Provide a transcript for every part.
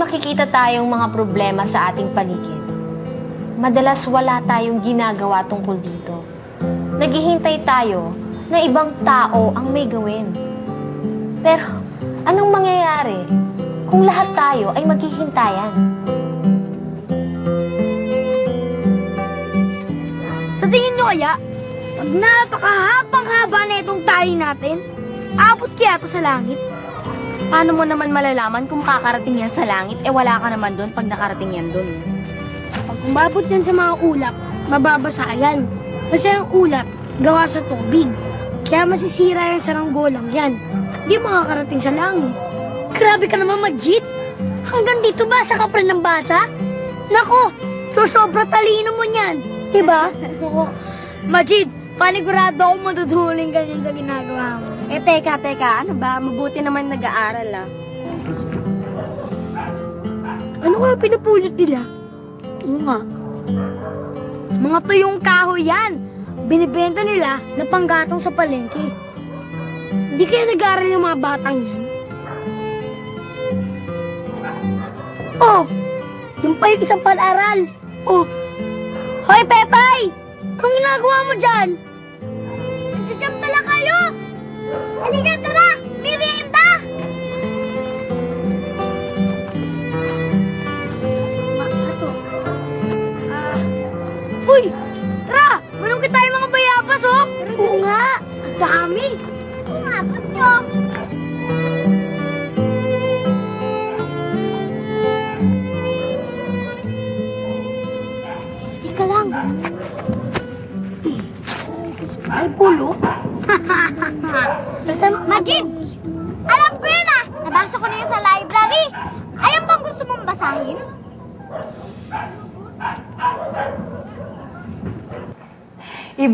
Makikita tayong mga problema sa ating paligid, madalas wala tayong ginagawa tungkol dito. Naghihintay tayo na ibang tao ang may gawin. Pero anong mangyayari kung lahat tayo ay maghihintayan? Sa tingin nyo kaya, pag napakahabang haba na itong tali natin, abot kaya to sa langit? Paano mo naman malalaman kung kakarating yan sa langit, eh wala ka naman doon pag nakarating yan doon? Pag umabot yan sa mga ulap, mababasa yan. Kasi ang ulap, gawa sa tubig. Kaya masisira yan sa ranggolang yan. Di makakarating sa langit. Grabe ka naman, Majid. Hanggang dito basa ka pa rin ng basa? Nako, so sobra talino mo niyan. Diba? Oo. Majid, panigurado ako matutuling ka sa ginagawa mo. Eh teka, teka, ano ba? Mabuti naman nag-aaral ah. Ano kaya pinapulot nila? Oo nga. Mga tuyong kahoy yan. Binibenta nila na panggatong sa palengke. Hindi kaya nag-aaral yung mga batang yan? Oh! Yung pa yung isang pag-aral. Oh! Hoy, Pepay! Anong ginagawa mo dyan? Oo nga! Dami! Oo nga, ba't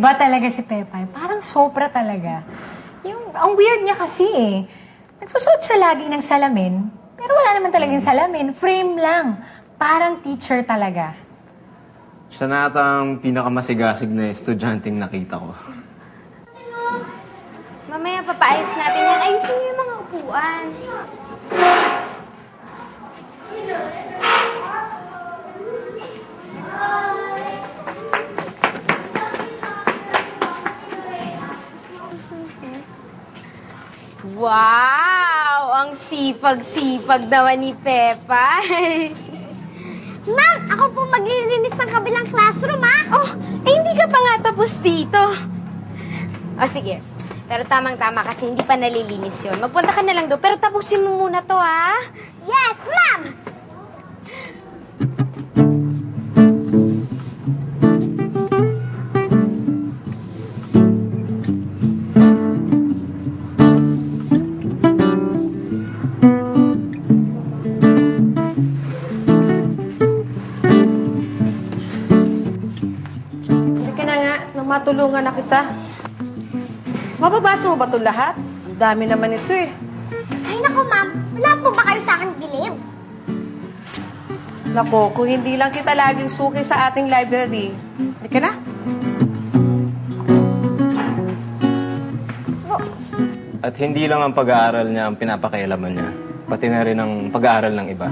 Iba talaga si Pepay. Parang sobra talaga. Yung, ang weird niya kasi eh. Nagsusuot siya lagi ng salamin, pero wala naman talagang salamin. Frame lang. Parang teacher talaga. Siya na ata ang pinakamasigasig na estudyanteng nakita ko. Mamaya papaayos natin yan. Ayusin niyo yung mga upuan. Wow! Ang sipag-sipag naman ni Pepa. Ma'am, ako po maglilinis ng kabilang classroom ah! oh, eh hindi ka pa nga tapos dito. O sige. Pero tamang-tama kasi hindi pa nalilinis yun. Magpunta ka na lang doon. Pero tapusin mo muna to, ha? Yes, ma'am! Na matulungan na kita. Mababasa mo ba ito lahat? Ang dami naman ito eh. Ay naku ma'am, wala po ba kayo sa akin gilib? Nako, kung hindi lang kita laging suki sa ating library. Hindi ka na? At hindi lang ang pag-aaral niya ang pinapakialaman niya, pati na rin ang pag-aaral ng iba.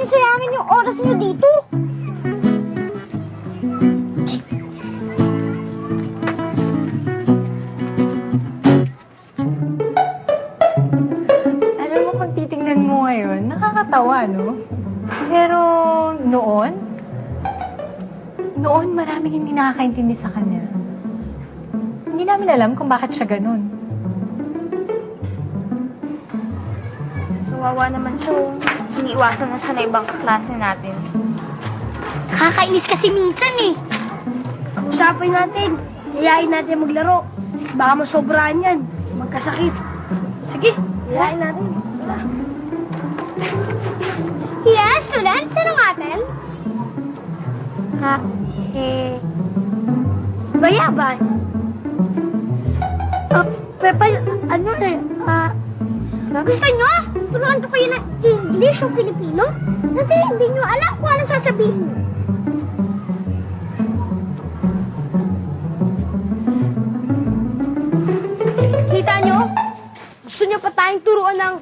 Niyo sayangin yung oras niyo dito! Alam mo, kung titingnan mo ngayon, nakakatawa, no? Pero noon, noon maraming hindi nakakaintindi sa kanya. Hindi namin alam kung bakit siya ganun. Kawawa naman siya. oh. Iniiwasan na siya na ibang klase natin. Kakainis kasi minsan eh. Kausapin natin. Iyain natin maglaro. Baka masobrahan yan. Magkasakit. Sige, iyain natin. Tara. Yes, students, ano natin? Ha? Eh... Bayabas. Ah, Pepa, ano eh, ah... Gusto nyo? Turuan ko kayo ng English o Filipino? Kasi hindi nyo alam kung ano sasabihin nyo. Kita nyo? Gusto nyo pa tayong turuan ng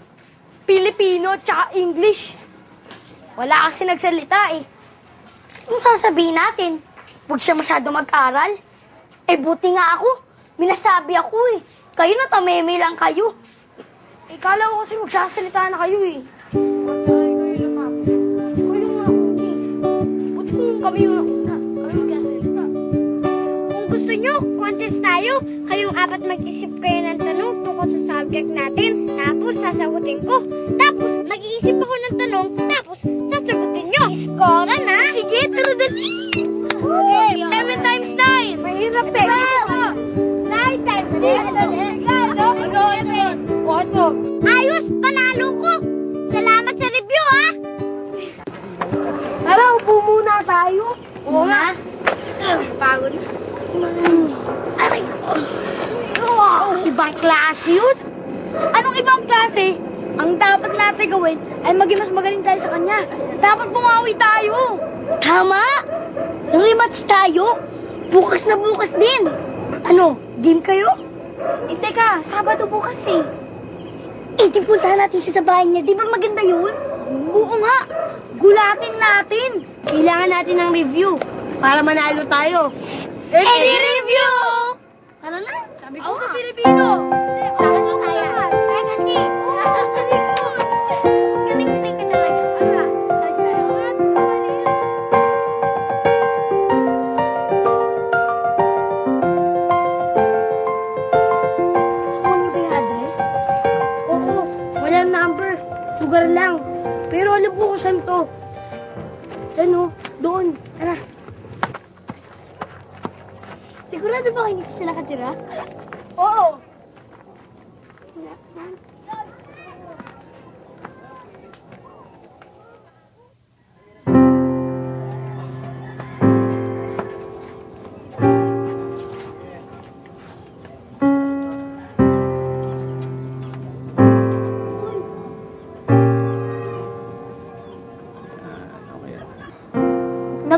Pilipino tsaka English? Wala kasi nagsalita eh. Kung sasabihin natin, huwag siya masyado mag-aral. Eh, buti nga ako. Minasabi ako eh. Kayo na tameme lang kayo. Eh, kala ko kasi magsasalita na kayo eh. Huwag na kayo ah. kayo lumapit. Ikaw yung nakundi. Buti kung kami yung nauna. Kami magsasalita. Kung gusto nyo, contest tayo. Kayong apat mag-isip kayo ng tanong tungkol sa subject natin. Tapos sasagutin ko. Tapos mag-iisip ako ng tanong. Tapos sasagutin nyo. Iskora na! Sige, tara dali! Okay, 7 times 9! Eh. Mahirap eh! 9 times 9! Ano? Ayos, panalo ko. Salamat sa review, ah. Tara, upo muna tayo. Oo nga. Pagod. Aray. Oh, ibang klase yun. Anong ibang klase? Ang dapat natin gawin ay maging mas magaling tayo sa kanya. Dapat bumawi tayo. Tama! Rematch tayo! Bukas na bukas din! Ano, game kayo? Eh, teka, Sabado bukas eh. Eh, di puntahan natin siya sa bahay niya. Di ba maganda yun? Oo nga. Gulatin natin. Kailangan natin ng review para manalo tayo. Any review! Tara na. Sabi ko sa Pilipino.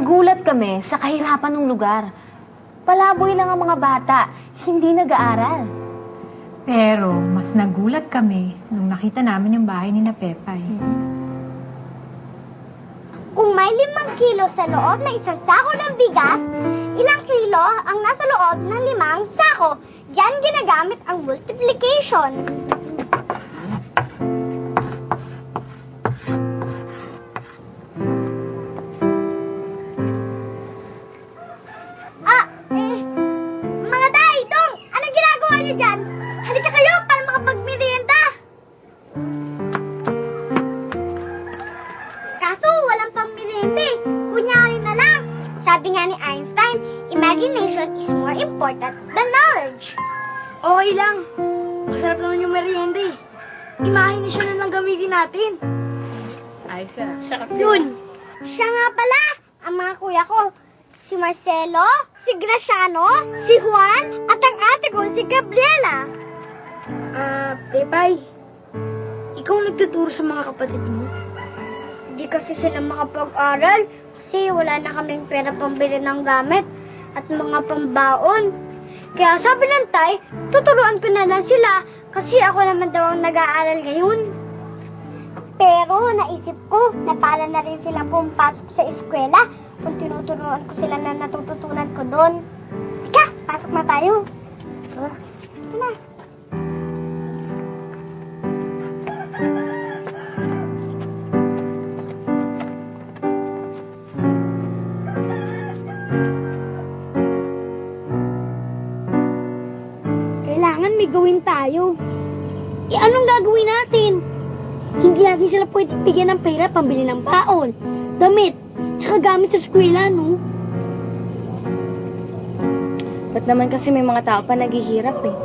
Nagulat kami sa kahirapan ng lugar. Palaboy lang ang mga bata, hindi nag-aaral. Pero mas nagulat kami nung nakita namin yung bahay ni na Pepay. Kung may limang kilo sa loob ng isang sako ng bigas, ilang kilo ang nasa loob ng limang sako? Diyan ginagamit ang multiplication. Imahinasyon na lang gamitin natin. Ay, sarap. Yun. Siya nga pala, ang mga kuya ko. Si Marcelo, si Graciano, si Juan, at ang ate ko, si Gabriela. Ah, Pepay. Ikaw nagtuturo sa mga kapatid mo? Di kasi sila makapag-aral kasi wala na kaming pera pambili ng gamit at mga pambaon. Kaya sabi ng tay, tuturuan ko na lang sila kasi ako naman daw ang nag-aaral ngayon. Pero naisip ko na para na rin sila pumapasok sa eskwela kung tinuturuan ko sila na natututunan ko doon. Ika, pasok na tayo. Tara. Tara. Tayo. Eh, anong gagawin natin? Hindi natin sila pwede bigyan ng pera pambili ng baon, damit, tsaka gamit sa eskwela, no? Ba't naman kasi may mga tao pa naghihirap eh.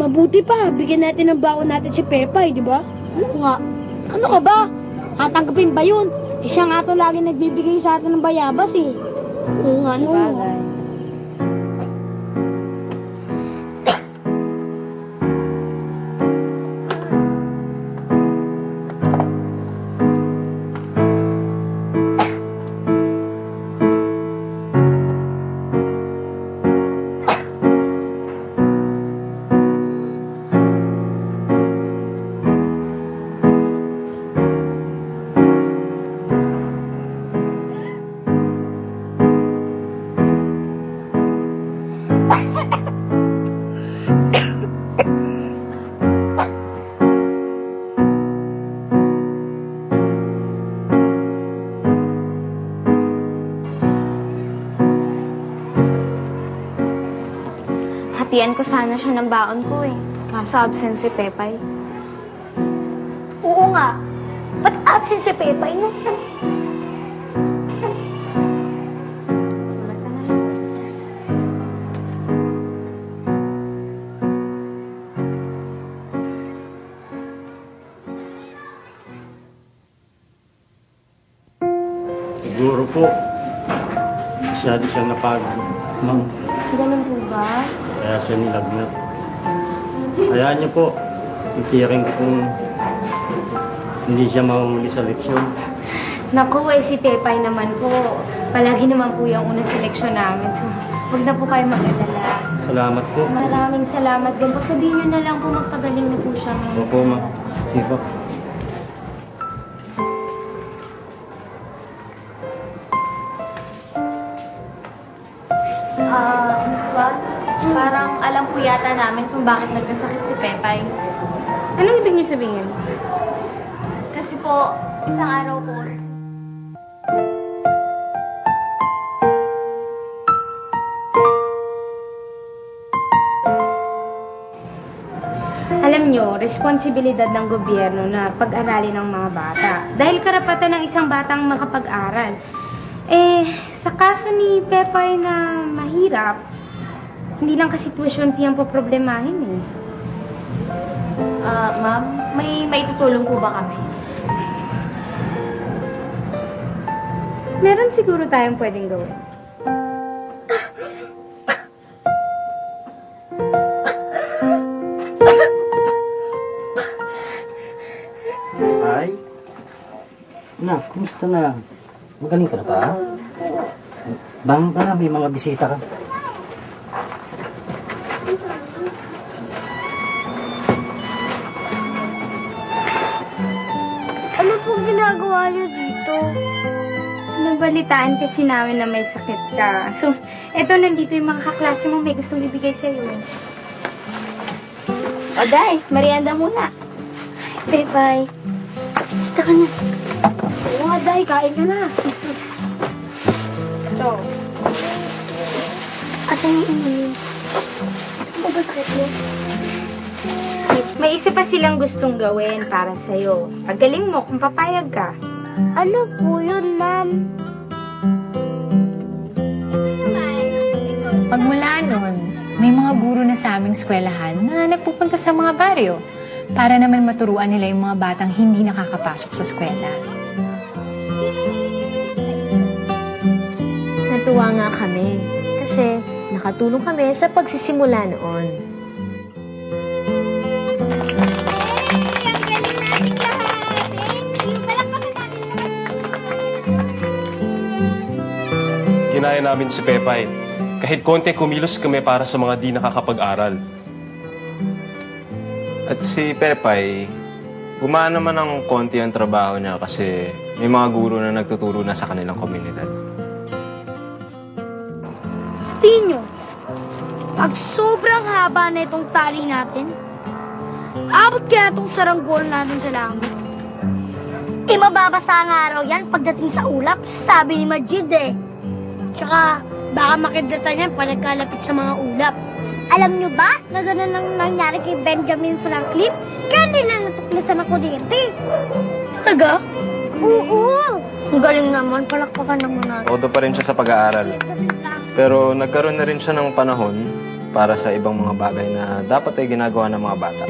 Mabuti pa, bigyan natin ng baon natin si Pepay, di ba? Oo nga. Ano ka ba? Tatanggapin ba yun? Eh siya nga to lagi nagbibigay sa atin ng bayabas eh. Oo nga, no. Bagay. Hahatian ko sana siya ng baon ko eh. Kaso absent si Pepay. Oo nga. Ba't absent si Pepay, no? Sulat ka na lang. Siguro po, masyado siyang napagod. Ma'am, Ganun po ba? Kaya siya nilagnat. Hayaan niyo po, itiyakin ko kung hindi siya mahuli sa leksyon. Naku, eh, si Pepay naman po. Palagi naman po yung unang seleksyon namin. So, huwag na po kayo mag-alala. Salamat po. Maraming salamat din po. Sabihin nyo na lang po magpagaling na po siya. Maraming Opo, ma'am. salamat. Namin kung bakit nagkasakit si Pepay. Anong ibig nyo sabihin? Kasi po, isang araw po, Alam nyo, responsibilidad ng gobyerno na pag-aralin ng mga bata. Dahil karapatan ng isang batang makapag-aral. Eh, sa kaso ni Pepay na mahirap, hindi lang kasi tuition fee ang poproblemahin eh. Ah, ma'am, may maitutulong po ba kami? Meron siguro tayong pwedeng gawin. Ay. Na, kumusta na? Magaling ka na ba? Bangon ka na, may mga bisita ka. Nabalitaan kasi namin na may sakit ka. So, eto nandito yung mga kaklase mo may gustong ibigay sa'yo. O, Day, merienda muna. Pepay. Basta ka na. Oo Day. Kain ka na. Ito. Asan yung inumin? Ano ba sakit mo? May isa pa silang gustong gawin para sa'yo. Pagaling mo kung papayag ka. Ano po yun, ma'am? Pagmula nun, may mga guro na sa aming eskwelahan na nagpupunta sa mga baryo para naman maturuan nila yung mga batang hindi nakakapasok sa eskwela. Natuwa nga kami kasi nakatulong kami sa pagsisimula noon. Ginaya namin si Pepay. Kahit konti kumilos kami para sa mga di nakakapag-aral. At si Pepay, gumaan naman ng konti ang trabaho niya kasi may mga guro na nagtuturo na sa kanilang komunidad. Sa tingin nyo, pag sobrang haba na itong tali natin, abot kaya itong saranggol natin sa langit? Eh, mababasa ang araw yan pagdating sa ulap, sabi ni Majid eh. Tsaka, baka makidlatan yan pag nagkalapit sa mga ulap. Alam nyo ba na ganun ang nangyari kay Benjamin Franklin? Kaya nila natuklasan ng kuryente. Talaga? Oo! Ang galing naman, palakpakan naman natin. Todo pa rin siya sa pag-aaral. Pero nagkaroon na rin siya ng panahon para sa ibang mga bagay na dapat ay ginagawa ng mga bata.